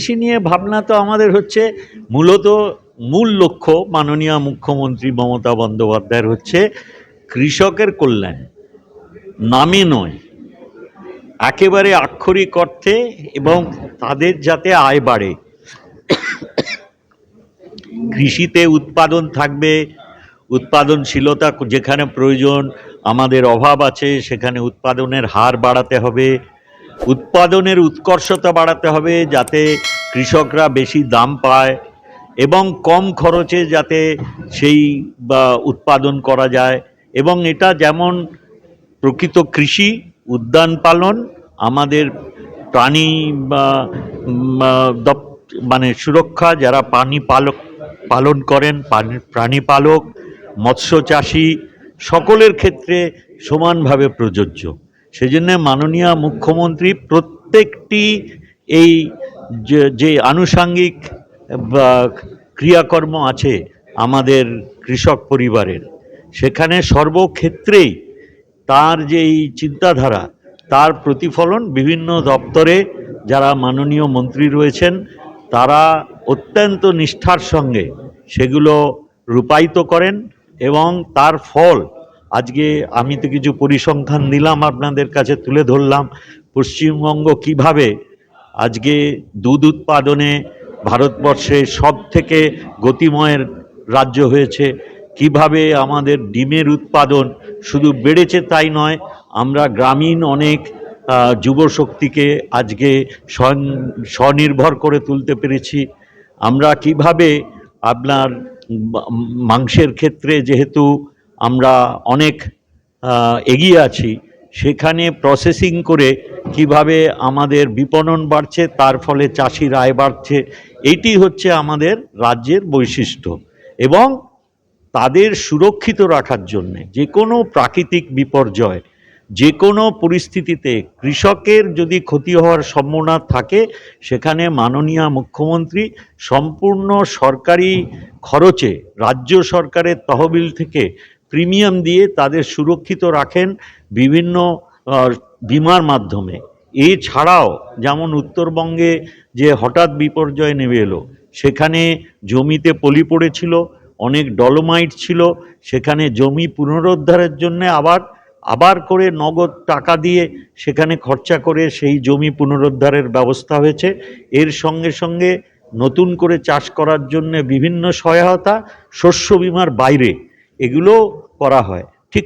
কৃষি নিয়ে ভাবনা তো আমাদের হচ্ছে, মূলত মূল লক্ষ্য মাননীয় মুখ্যমন্ত্রী মমতা বন্দ্যোপাধ্যায়ের হচ্ছে কৃষকের কল্যাণ। নামে নয়, একেবারে আক্ষরিক অর্থে এবং তাদের যাতে আয় বাড়ে। কৃষিতে উৎপাদন থাকবে, উৎপাদনশীলতা যেখানে প্রয়োজন, আমাদের অভাব আছে, সেখানে উৎপাদনের হার বাড়াতে হবে। উৎপাদনের উৎকর্ষতা বাড়াতে হবে যাতে কৃষকরা বেশি দাম পায় এবং কম খরচে যাতে সেই উৎপাদন করা যায়। এবং এটা যেমন প্রকৃত কৃষি, উদ্যান পালন, আমাদের প্রাণী মানে সুরক্ষা, যারা প্রাণী পালক, পালন করেন প্রাণী পালক, মৎস্য চাষি, সকলের ক্ষেত্রে সমানভাবে প্রযোজ্য। সেজন্য মাননীয় মুখ্যমন্ত্রী প্রত্যেকটি এই যে আনুষাঙ্গিক ক্রিয়াকর্ম আছে আমাদের কৃষক পরিবারের, সেখানে সর্বক্ষেত্রেই তার যে এই চিন্তাধারা, তার প্রতিফলন বিভিন্ন দপ্তরে যারা মাননীয় মন্ত্রী রয়েছেন, তারা অত্যন্ত নিষ্ঠার সঙ্গে সেগুলো রূপায়িত করেন এবং তার ফল আজকে আমি তো কিছু পরিসংখ্যান দিলাম আপনাদের কাছে, তুলে ধরলাম। পশ্চিমবঙ্গ কীভাবে আজকে দুধ উৎপাদনে ভারতবর্ষে সব থেকে গতিময়ের রাজ্য হয়েছে, কীভাবে আমাদের ডিমের উৎপাদন শুধু বেড়েছে তাই নয়, আমরা গ্রামীণ অনেক যুবশক্তিকে আজকে স্বনির্ভর করে তুলতে পেরেছি। আমরা কীভাবে আপনার মাংসের ক্ষেত্রে যেহেতু আমরা অনেক এগিয়ে আছি। সেখানে প্রসেসিং করে কীভাবে আমাদের বিপণন বাড়ছে, তার ফলে চাষির আয় বাড়ছে, এটি হচ্ছে আমাদের রাজ্যের বৈশিষ্ট্য। এবং তাদের সুরক্ষিত রাখার জন্যে যে কোনো প্রাকৃতিক বিপর্যয়, যে কোনো পরিস্থিতিতে কৃষকের যদি ক্ষতি হওয়ার সম্ভাবনা থাকে, সেখানে মাননীয় মুখ্যমন্ত্রী সম্পূর্ণ সরকারি খরচে, রাজ্য সরকারের তহবিল থেকে প্রিমিয়াম দিয়ে তাদের সুরক্ষিত রাখেন বিভিন্ন বিমার মাধ্যমে। এছাড়াও যেমন উত্তরবঙ্গে যে হঠাৎ বিপর্যয় নেমে এলো, সেখানে জমিতে পলি পড়েছিল, অনেক ডলোমাইট ছিল, সেখানে জমি পুনরুদ্ধারের জন্য আবার আবার করে নগদ টাকা দিয়ে সেখানে খরচা করে সেই জমি পুনরুদ্ধারের ব্যবস্থা হয়েছে। এর সঙ্গে সঙ্গে নতুন করে চাষ করার জন্য বিভিন্ন সহায়তা শস্য বিমার বাইরে এগুলো করা হয়। ঠিক